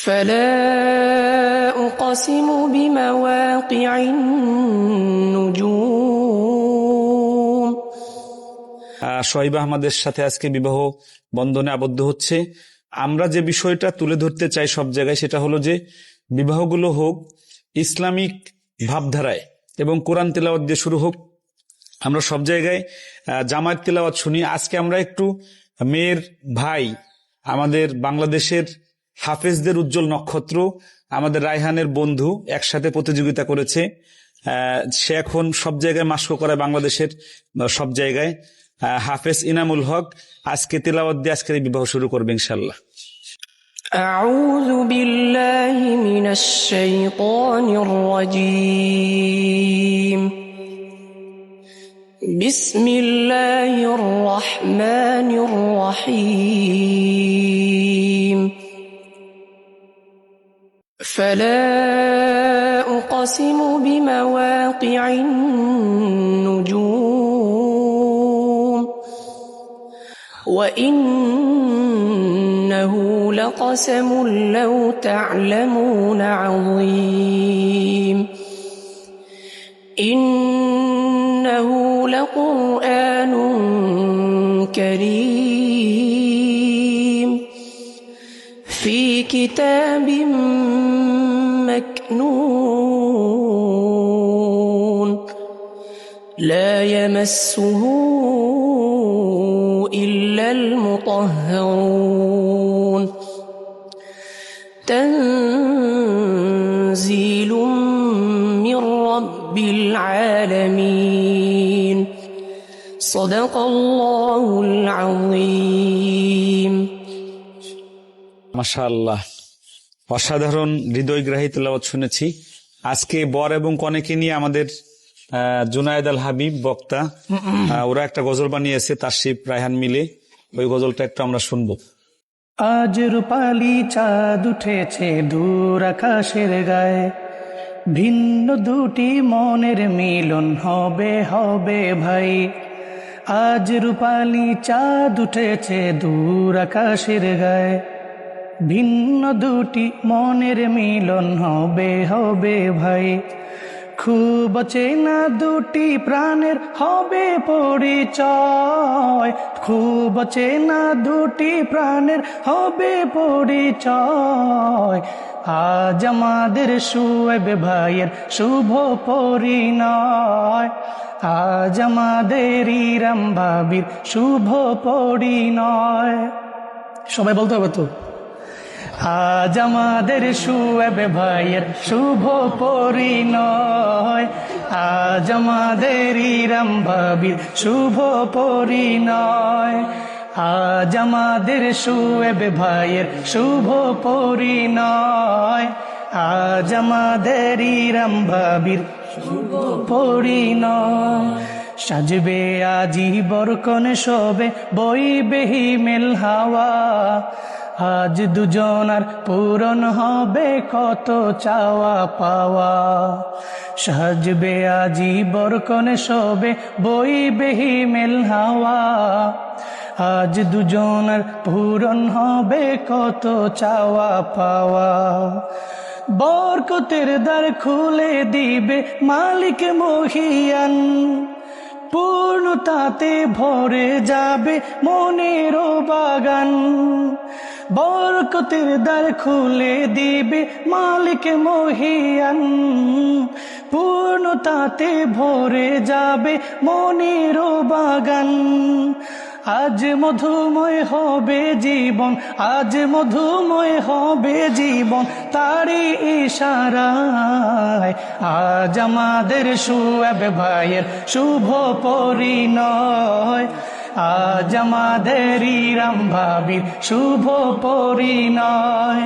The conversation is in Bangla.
فلا أقسم بمواقع النجوم আহ, শহীব আহমদের সাথে আজকে বিবাহ বন্ধনে আবদ্ধ হচ্ছে আমরা যে বিষয়টা তুলে ধরতে চাই সব জায়গায় সেটা হলো যে বিবাহগুলো হোক ইসলামিক ভাবধারায় এবং কোরআন তেলাওয়াত দিয়ে শুরু হোক আমরা সব জায়গায় আহ, জামায়াত তেলাওয়াত শুনি আজকে আমরা একটু মেয়ের ভাই আমাদের বাংলাদেশের হাফেজদের উজ্জ্বল নক্ষত্র আমাদের রায়হানের বন্ধু একসাথে প্রতিযোগিতা করেছে আহ, সে এখন সব জায়গায় মাস্ক করায় বাংলাদেশের আহ, সব জায়গায় আহ, হাফেজ ইনামুল হক আজকে তেলাওয়াত দিয়ে আজকের এই বিবাহ শুরু করবে ইনশাল্লাহ أعوذ بالله من الشيطان الرجيم بسم الله الرحمن الرحيم فلا أقسم بمواقع النجوم وإنه لقسم لو تعلمون عظيم إنه لقرآن كريم في كتاب مكنون لا يمسه إلا المطهرون تنزيل من رب العالمين صدق الله العظيم মাশাআল্লাহ অসাধারণ হৃদয়গ্রাহী তেলাওয়াত শুনেছি আজকে বর এবং কনেকে নিয়ে আমাদের জুনায়েদ আল হাবিব, বক্তা ওরা একটা গজল বানিয়েছে, তার শিব রায়হান মিলে। ওই গজলটা একটু আমরা শুনব। আজ রূপালি চাঁদ উঠেছে দূর আকাশের গায়ে। ভিন্ন দুটি মনের মিলন হবে হবে ভাই। আজ রূপালি চাঁদ উঠেছে দূর আকাশের গায়ে। ভিন্ন দুটি মনের মিলন হবে হবে ভাই। খুব চেনা দুটি প্রাণের হবে পরিচয়। খুব চেনা দুটি প্রাণের হবে পরিচয়। আজ আমাদের সুয়েব ভাইয়ের শুভ পরিণয়। আজ আমাদের ইরাম ভাবির শুভ পরিণয়। সবাই বলতে হবে তো? আজ আমাদের সুয়েব ভাইয়ের শুভ পরিণয়। আজ আমাদের ইরাম ভাবির শুভ পরিণয়। আজ আমাদের সুয়েব ভাইয়ের শুভ পরিণয়। আজ আমাদের ইরাম ভাবির শুভ পরিণয়। সাজবে আজি বরকন বই বেহি মেল হাওয়া। আজ দুজনার পূরণ হবে কত চাওয়া পাওয়া। সাজবে আজি বরকন শোবে বইবে হিমেল হাওয়া। আজ দুজনার পূরণ হবে কত চাওয়া পাওয়া। বরকতের দ্বার খুলে দিবে মালিক মহিয়ান। পূর্ণতাতে ভরে যাবে মনের বাগান। বরকতের দ্বার খুলে দিবে মালিক মহিয়ান পূর্ণতাতে ভরে যাবে মনের বাগান। আজ মধুময় হবে জীবন, আজ মধুময় হবে জীবন তারই ইশারায়। আজ আমাদের সুয়েব ভাইয়ের শুভ পরিণয়। আজ আমাদের রাম ভাবির শুভ পরিণয়।